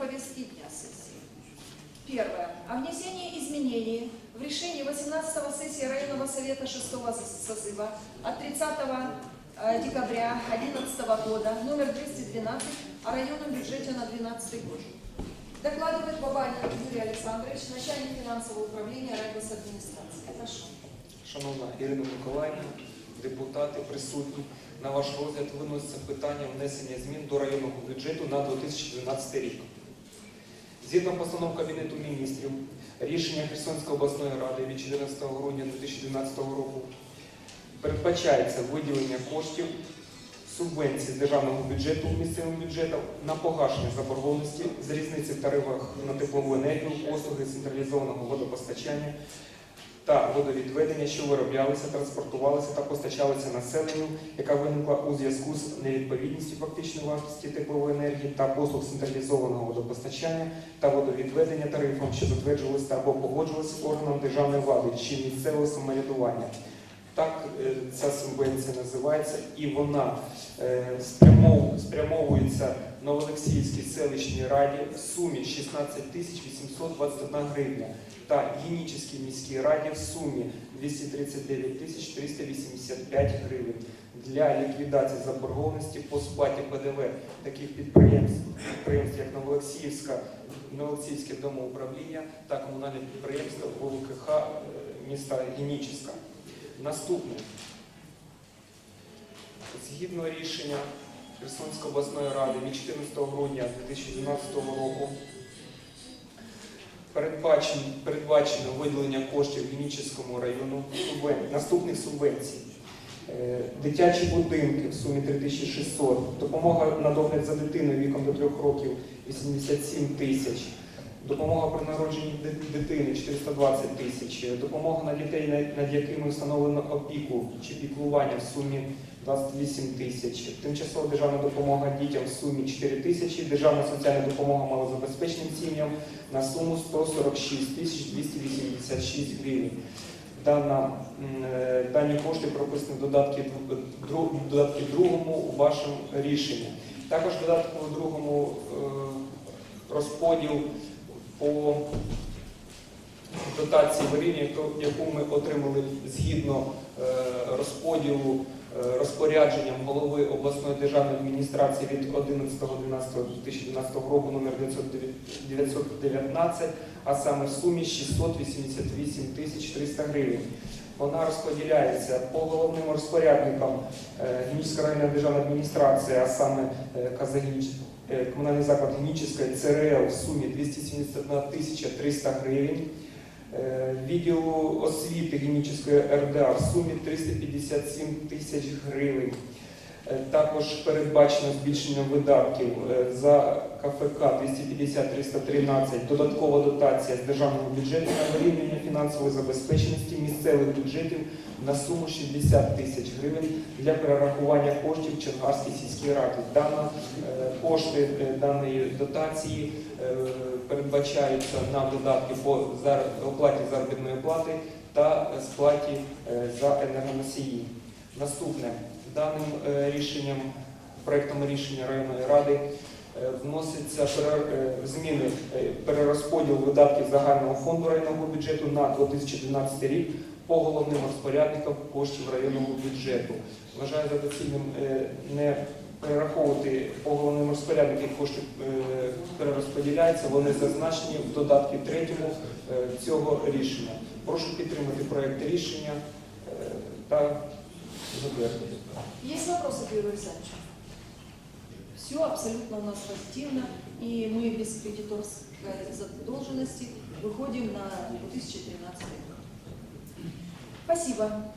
повестки дня сессии. Первое. О внесении изменений в решении 18 сессии районного совета 6 созыва от 30 э, декабря 2011 года номер 212 о районном бюджете на 2012 год. Докладывает Бабанин Юрий Александрович, начальник финансового управления райгосадминистрации. Прошу. Шановна Ірина Миколаївна, депутати присутні, на ваш розгляд виноситься питання внесення змін до районного бюджету на 2012 рік. Згідно постанов Кабінету міністрів, рішення Херсонської обласної ради від 14 грудня 2012 року передбачається виділення коштів субвенції з державного бюджету місцевим бюджетам на погашення заборгованості з різниці в тарифах на теплову енергію, послуги централізованого водопостачання та водовідведення, що вироблялися, транспортувалися та постачалися населенню, яка виникла у зв'язку з невідповідністю фактичної вартості теплової енергії та послуг централізованого водопостачання та водовідведення тарифом, що затверджувалися або погоджувалися органом державної влади чи місцевого самоврядування. Так е, ця субвенція називається, і вона е, спрямов- спрямовується Новоолексіївській селищній раді в сумі 16 тисяч 821 гривня та Генічеській міській раді в сумі 239 тисяч 385 гривень для ліквідації заборгованості по сплаті ПДВ таких підприємств, підприємств як Новоолексіївська, Новоолексіївське домоуправління та комунальне підприємство ВЛКХ е, міста Генічеська. Наступне. Згідно рішення Херсонської обласної ради від 14 грудня 2012 року передбачено, передбачено виділення коштів Генічеському району субвен- наступних субвенцій. Е, Дитячі будинки в сумі 3600, допомога на догляд за дитиною віком до 3 років 87 тисяч, допомога при народженні дитини 420 тисяч, допомога на дітей, над- якими встановлено опіку чи піклування в сумі 28 тисяч, тимчасова державна допомога дітям в сумі 4 тисячі, державна соціальна допомога малозабезпеченим сім'ям на суму 146 тисяч 286 гривень. Дана, е, дані кошти прописані в додатки, додатки другому у вашому рішенні. Також в додатку другому е, розподіл по дотації варіння, яку- ми отримали згідно е, розподілу е, розпорядженням голови обласної державної адміністрації від 11.12.2012 року номер 919, а саме в сумі 688 тисяч 300 гривень. Вона розподіляється по головним розпорядникам е, Генічська районна державна адміністрація, а саме е, комунальний заклад Генічська ЦРЛ в сумі 271 тисяча 300 гривень. Е, Відділу освіти Генічської РДА в сумі 357 тисяч гривень. Е, Також передбачено збільшення видатків е, за КФК 250-313, додаткова дотація з державного бюджету на вирівняння фінансової забезпеченості місцевих бюджетів на суму 60 тисяч гривень для перерахування коштів Чергарській сільській раді. Дана е, кошти даної дотації передбачаються на додатки по оплаті заробітної плати та сплаті за енергоносії. Наступне даним е, рішенням, проектом рішення районної ради е, вноситься е, зміни перерозподіл видатків загального фонду районного бюджету на 2012 рік по головним розпорядникам коштів районного бюджету. Вважаю за доцільним не перераховувати по головним розпорядникам е, перерозподіляються, вони зазначені в додатку третьому е, цього рішення. Прошу підтримати проект рішення та затвердити. Есть вопросы к Юрию Александровичу? Все абсолютно у нас позитивно, и мы без кредиторской задолженности выходим на 2013 год. Спасибо.